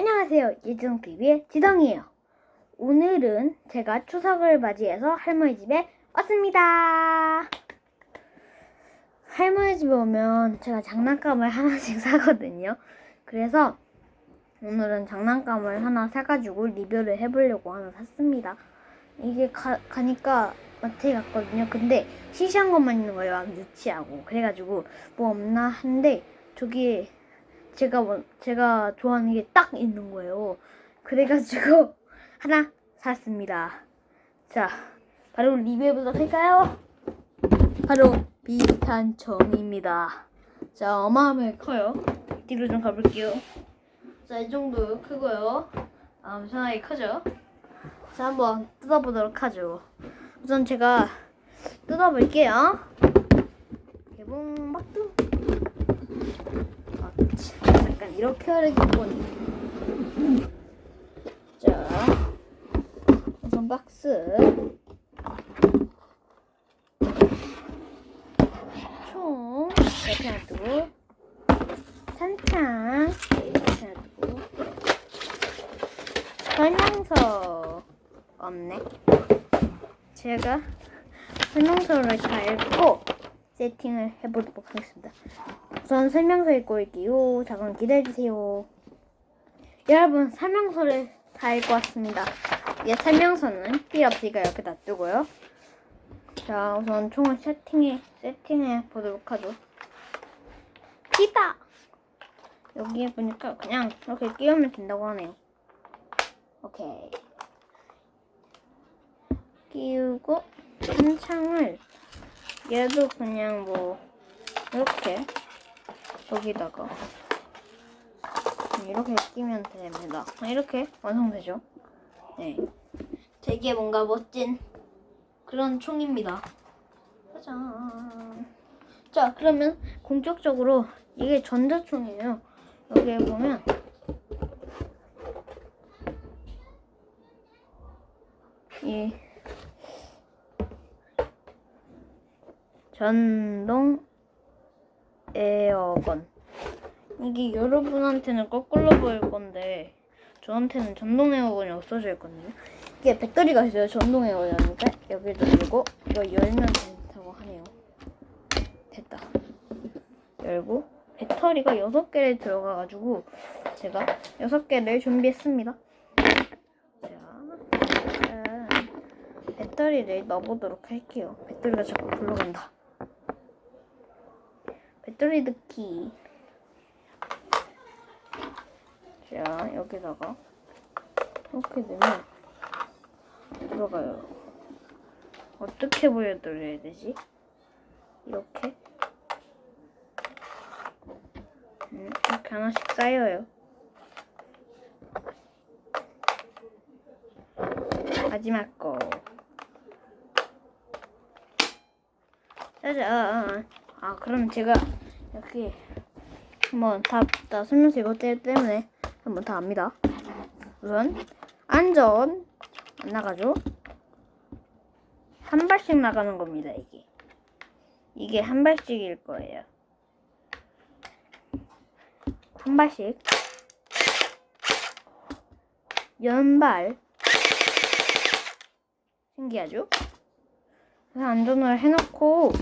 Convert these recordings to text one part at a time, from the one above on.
안녕하세요. 예정TV의 지성이에요. 오늘은 제가 추석을 맞이해서 할머니 집에 왔습니다. 할머니 집에 오면 제가 장난감을 하나씩 사거든요. 그래서 오늘은 장난감을 하나 사가지고 리뷰를 해보려고 하나 샀습니다. 이게 가, 가니까 마트에 갔거든요. 근데 시시한 것만 있는 거예요. 막 유치하고. 그래가지고 뭐 없나 한데 저기 제가 원- 제가 좋아하는 게 딱 있는 거예요. 그래가지고 하나 샀습니다. 자, 바로 리뷰해보도록 할까요? 바로 비탄청입니다. 자, 어마어마하게 커요. 뒤로 좀 가볼게요. 자, 이 정도 크고요. 아, 엄청나게 크죠? 자, 한번 뜯어보도록 하죠. 우선 제가 뜯어볼게요. 개봉 막두. 잠깐 이렇게 하려겠군. 자, 우선 박스. 총 이렇게 하나 두고 탄창 이렇게 하나 두고 설명서 없네. 제가 설명서를 다 읽고 세팅을 해보도록 하겠습니다. 우선 설명서 읽고 올게요. 잠깐 기다려주세요. 여러분 설명서를 다 읽고 왔습니다. 이 설명서는 필요 없으니까 이렇게 놔두고요. 자 우선 총을 세팅해 세팅해 보도록 하죠. 피다. 여기에 보니까 그냥 이렇게 끼우면 된다고 하네요. 오케이. 끼우고 한창을 얘도 그냥 뭐 이렇게 여기다가 이렇게 끼면 됩니다. 이렇게 완성되죠. 네. 되게 뭔가 멋진 그런 총입니다. 짜잔. 자, 그러면 본격적으로 이게 전자총이에요. 여기에 보면 이 전동 에어건 이게 여러분한테는 거꾸로 보일 건데 저한테는 전동 에어건이 없어져 있거든요. 이게 배터리가 있어요. 전동 에어건이니까 여기 돌리고 이거 열면 된다고 하네요. 됐다. 열고 배터리가 6개를 들어가가지고 제가 6개를 준비했습니다. 자, 배터리를 넣어보도록 할게요. 배터리가 자꾸 굴러간다. 배터리 넣기. 자, 여기다가 이렇게 넣으면 들어가요. 어떻게 보여드려야 되지? 이렇게. 음, 이렇게 하나씩 쌓여요. 마지막 거. 짜잔. 아, 그럼 제가 이렇게 한번 다, 다 설명서 이것 때문에 한번 다 압니다. 우선, 안전. 안 나가죠? 한 발씩 나가는 겁니다, 이게. 이게 한 발씩일 거예요. 한 발씩. 연발. 신기하죠? 그래서 안전을 해놓고,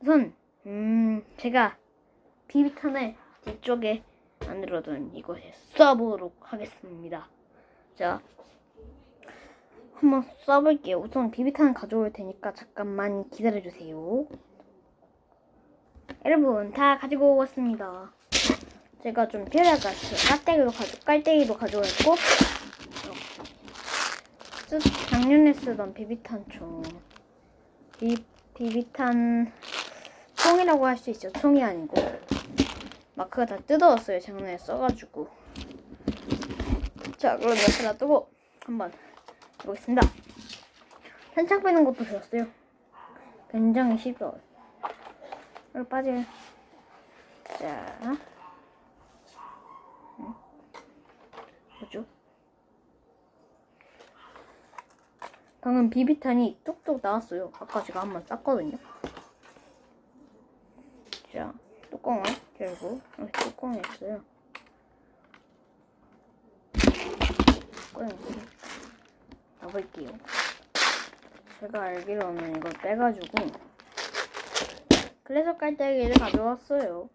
우선, 음, 제가 비비탄을 뒤쪽에 만들어둔 이곳에 쏴보도록 하겠습니다. 자, 한번 쏴볼게요. 우선 비비탄 가져올 테니까 잠깐만 기다려주세요. 여러분, 다 가지고 왔습니다. 제가 좀 필요할 것 같아요. 깔때기도 가져, 깔때기도 가져왔고, 쓰, 작년에 쓰던 비비탄 총. 비, 비비탄 총이라고 할 수 있죠. 총이 아니고. 마크가 다 뜯어왔어요. 작년에 써가지고. 자, 그럼 옆에 놔두고 한번 해보겠습니다. 한창 빼는 것도 배웠어요. 굉장히 쉽어요. 이렇게 빠져요. 자. 음. 뭐죠? 방금 비비탄이 뚝뚝 나왔어요. 아까 제가 한번 쌌거든요. 자, 뚜껑을 열고 이렇게 뚜껑이 있어요. 꺼내주세요. 넣어볼게요. 제가 알기로는 이걸 빼가지고 그래서 깔때기를 가져왔어요.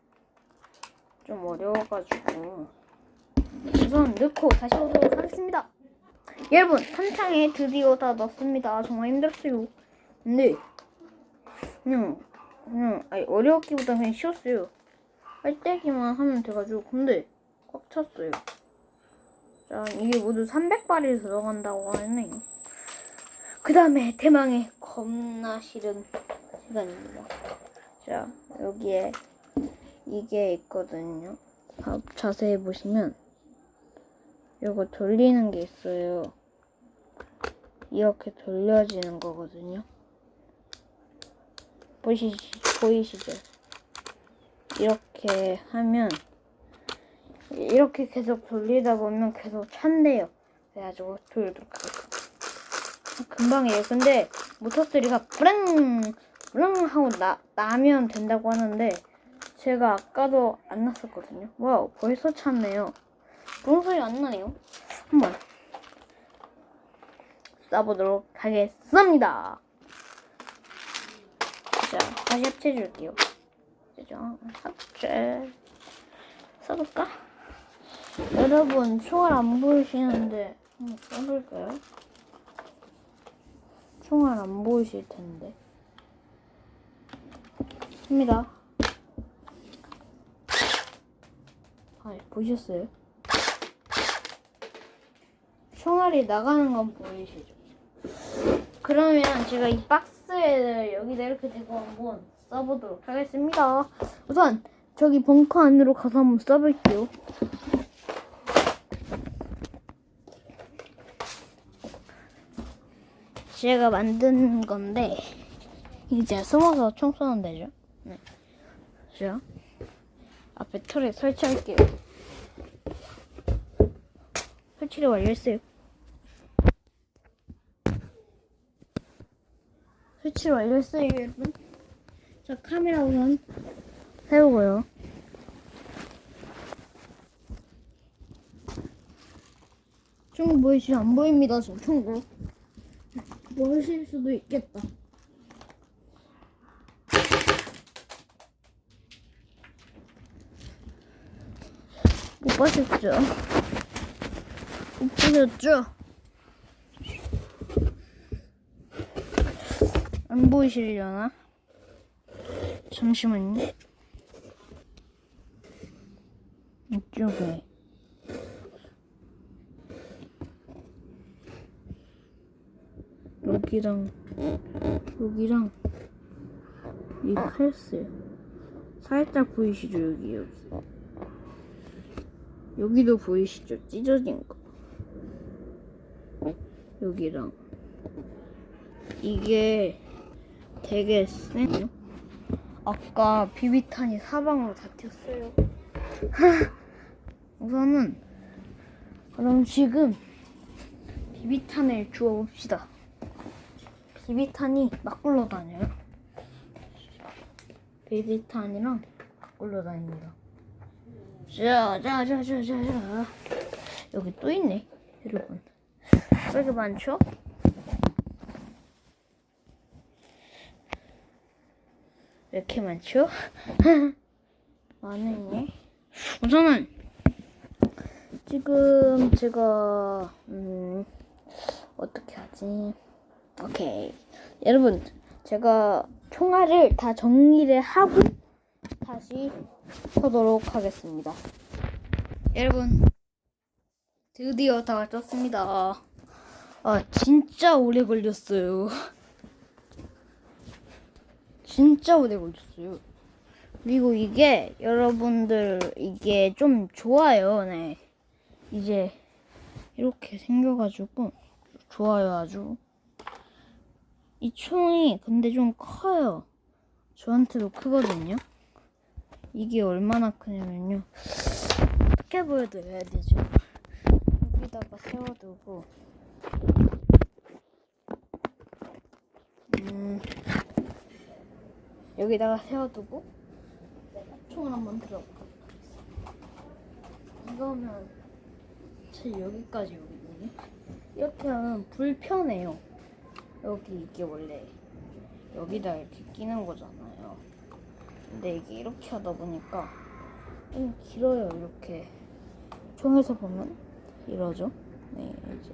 좀 어려워가지고 우선 넣고 다시 오도록 하겠습니다. 여러분 한창에 드디어 다 넣었습니다. 정말 힘들었어요. 근데 그냥 그냥 아니 어려웠기보다 그냥 쉬웠어요. 깔때기만 하면 돼가지고 근데 꽉 찼어요. 자 이게 모두 300발이 들어간다고 하네. 그 다음에 대망의 겁나 싫은 시간입니다. 자 여기에 이게 있거든요. 자, 자세히 보시면 이거 돌리는 게 있어요. 이렇게 돌려지는 거거든요. 보시, 보이시죠? 이렇게 하면 이렇게 계속 돌리다 보면 계속 찬대요. 그래가지고 돌리도록 하겠습니다. 금방이에요. 근데 모터 소리가 브랭 브랭 하고 나, 나면 된다고 하는데 제가 아까도 안 났었거든요. 와우 벌써 찼네요. 그런 소리 안 나네요. 한번 쏴보도록 하겠습니다. 자, 다시 합체해 줄게요. 그죠? 합체. 써볼까? 여러분, 총알 안 보이시는데, 한번 써볼까요? 총알 안 보이실 텐데. 합니다. 아, 보셨어요? 총알이 나가는 건 보이시죠? 그러면 제가 이 박스에 여기다 이렇게 대고 한번 써보도록 하겠습니다. 우선 저기 벙커 안으로 가서 한번 써볼게요. 제가 만든 건데 이제 숨어서 총 쏘면 되죠. 네. 자, 앞에 틀에 설치할게요. 설치를 완료했어요. 설치 완료했어요, 여러분. 자, 카메라 우선 세우고요. 총 보이시죠? 안 보입니다, 저 총구. 모르실 수도 있겠다. 못 보셨죠? 못 보셨죠? 안 보이시려나? 잠시만요. 이쪽에. 여기랑, 여기랑, 이 팔스. 살짝 보이시죠, 여기, 여기. 여기도 보이시죠? 찢어진 거. 여기랑. 이게 되게 세요. 아까 비비탄이 사방으로 다 튀었어요. 우선은 그럼 지금 비비탄을 주워 봅시다. 비비탄이 막 굴러다녀요. 비비탄이랑 막 굴러다닙니다. 자, 자, 자, 자, 자, 자. 여기 또 있네, 여러분. 왜 이렇게 많죠? 왜 이렇게 많죠? 많으네. 우선은 지금 제가 음 어떻게 하지? 오케이. 여러분, 제가 총알을 다 정리를 하고 다시 서도록 하겠습니다. 여러분, 드디어 다 마쳤습니다. 아, 진짜 오래 걸렸어요. 진짜 오래 걸렸어요. 그리고 이게 여러분들 이게 좀 좋아요. 네. 이제 이렇게 생겨가지고 좋아요 아주. 이 총이 근데 좀 커요. 저한테도 크거든요. 이게 얼마나 크냐면요. 어떻게 보여드려야 되죠? 여기다가 세워두고 음 여기다가 세워두고 총을 한번 들어볼까? 이거면 제 여기까지 오거든요. 이렇게 하면 불편해요. 여기 이게 원래 여기다 이렇게 끼는 거잖아요. 근데 이게 이렇게 하다 보니까 좀 길어요. 이렇게 종에서 보면 이러죠. 네 이제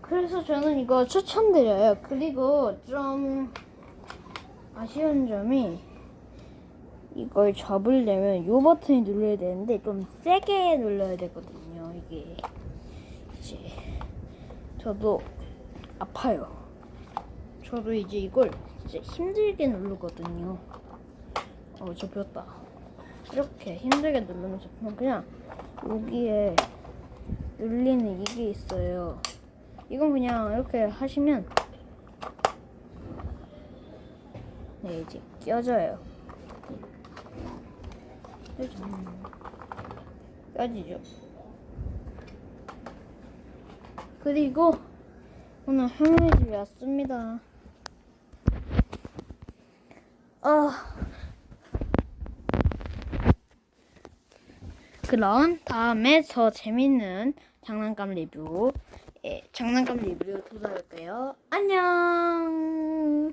그래서 저는 이거 추천드려요. 그리고 좀 아쉬운 점이 이걸 잡으려면 이 버튼이 눌러야 되는데 좀 세게 눌러야 되거든요. 이게 이제 저도 아파요. 저도 이제 이걸 진짜 힘들게 누르거든요. 어, 접혔다. 이렇게 힘들게 누르면서 그냥 그냥 여기에 눌리는 이게 있어요. 이건 그냥 이렇게 하시면 네 이제 껴져요. 껴져. 껴지죠. 그리고 오늘 할머니 집에 왔습니다. 아. 그럼 다음에 더 재밌는 장난감 리뷰, 예, 장난감 리뷰 도달할게요. 안녕.